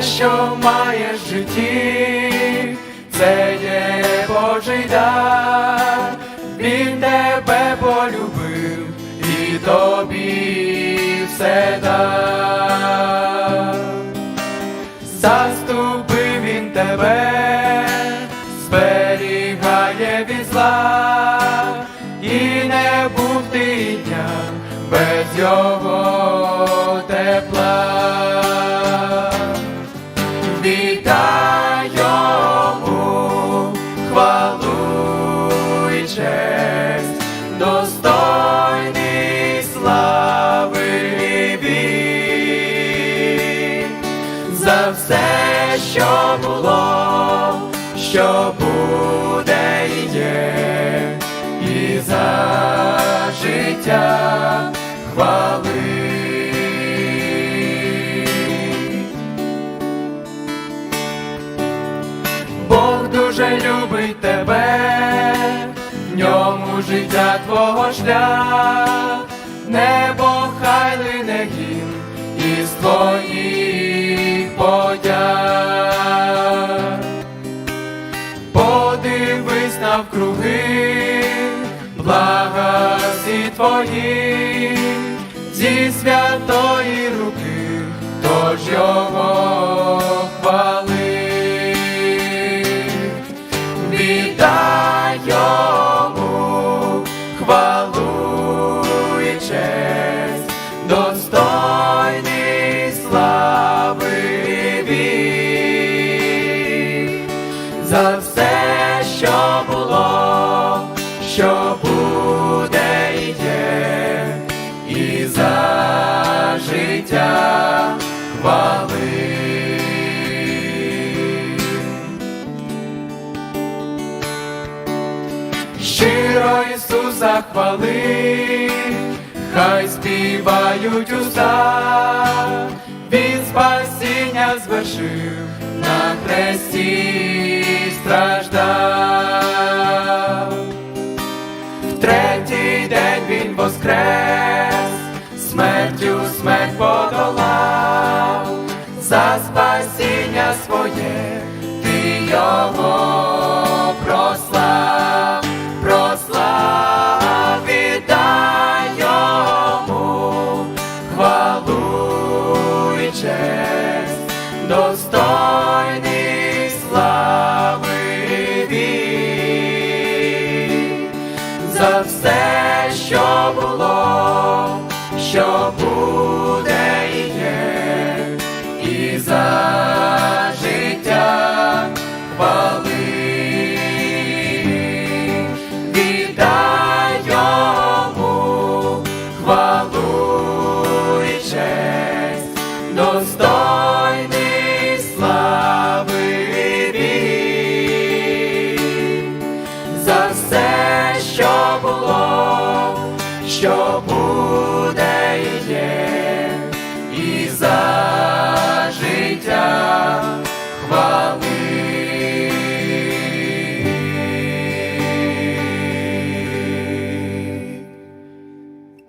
що маєш в житті, це є Божий дар, Він тебе полюбив і тобі все дав. Заступив він тебе, зберігає від зла, і не був ти дня без його було, що буде і є, і за життя хвали. Бог дуже любить тебе, в ньому життя твого шлях, небо хай лине гімн із твоїх навкруги, блага всі твої, зі святої руки, тож його хвали. Віддай йому хвалу що буде і є, і за життя хвали. Щиро Ісуса хвали, хай співають уста, Він спасіння звершив, на хресті воскрес, смертю смерть подолав, за спасіння своє. Ти його прослав, прослав, віддай йому хвалу і честь, достойний слави за все, Job.